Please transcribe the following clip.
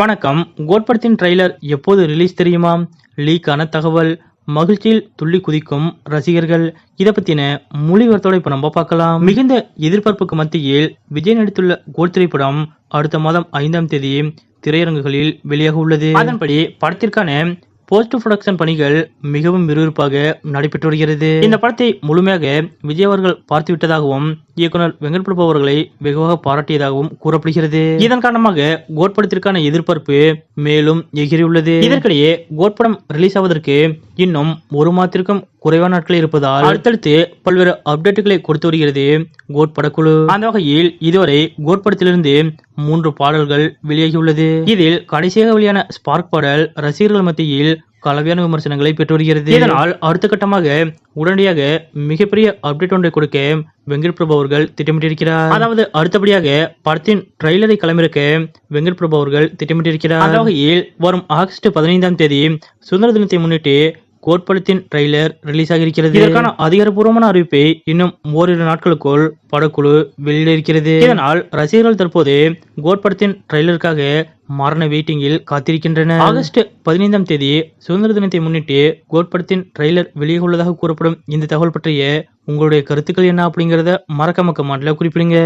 வணக்கம். கோட்படத்தின் ட்ரெய்லர் எப்போது ரிலீஸ் தெரியுமா? லீக்கான தகவல் மகிழ்ச்சியில் துள்ளி குதிக்கும் ரசிகர்கள் இதை பத்தின மொழிவரத்தோட இப்ப நம்ம பார்க்கலாம். மிகுந்த எதிர்பார்ப்புக்கு மத்தியில் விஜய் நடித்துள்ள கோட் திரைப்படம் அடுத்த மாதம் ஐந்தாம் தேதி திரையரங்குகளில் வெளியாக உள்ளது. அதன்படி படத்திற்கான போஸ்ட் ப்ரொடக்ஷன் பணிகள் மிகவும் விறுவிறுப்பாக நடைபெற்று வருகிறது. இந்த படத்தை முழுமையாக விஜய் அவர்கள் பார்த்து விட்டதாகவும் இயக்குனர் வெங்கட் பிரபு அவர்களை வெகுவாக பாராட்டியதாகவும் கூறப்படுகிறது. இதன் காரணமாக கோட் படத்திற்கான எதிர்பார்ப்பு மேலும் எகிரியுள்ளது இதற்கிடையே கோட் படம் ரிலீஸ் ஆவதற்கு இன்னும் ஒரு மாதத்திற்கும் குறைவான நாட்கள் இருப்பதால் அடுத்தடுத்து பல்வேறு அப்டேட்டுகளை கொடுத்து வருகிறது. கோட் படக்குழு. அந்த வகையில் இதுவரை கோட் படத்திலிருந்து மூன்று பாடல்கள் வெளியாகியுள்ளது. இதில் கடைசியாக வெளியான ஸ்பார்க் பாடல் ரசிகர்கள் மத்தியில் கலவையான விமர்சனங்களை பெற்று வருகிறது. இதனால் அடுத்த கட்டமாக உடனடியாக மிகப்பெரிய அப்டேட் ஒன்றை கொடுக்க வெங்கட் பிரபு அவர்கள் திட்டமிட்டிருக்கிறார். அதாவது அடுத்தபடியாக படத்தின் ட்ரெய்லரை களமிறக்க வெங்கட் பிரபு அவர்கள் திட்டமிட்டிருக்கிறார். அந்த வகையில் வரும் ஆகஸ்ட் பதினைந்தாம் தேதி சுதந்திர தினத்தை முன்னிட்டு கோட்படத்தின் ட்ரெய்லர் ரிலீஸ் ஆகியிருக்கிறது இதற்கான அதிகாரப்பூர்வமான அறிவிப்பை இன்னும் ஓரிரு நாட்களுக்குள் படக்குழு வெளியிட இருக்கிறது இதனால் ரசிகர்கள் தற்போது கோட் படத்தின் ட்ரெய்லருக்காக மரண வெயிட்டிங்கில் காத்திருக்கின்றனர். ஆகஸ்ட் பதினைந்தாம் தேதி சுதந்திர தினத்தை முன்னிட்டு கோட் படத்தின் ட்ரெய்லர் வெளியாக உள்ளதாக கூறப்படும் இந்த தகவல் பற்றிய உங்களுடைய கருத்துக்கள் என்ன அப்படிங்கறத மக்க மாட்டில் குறிப்பிடுங்க.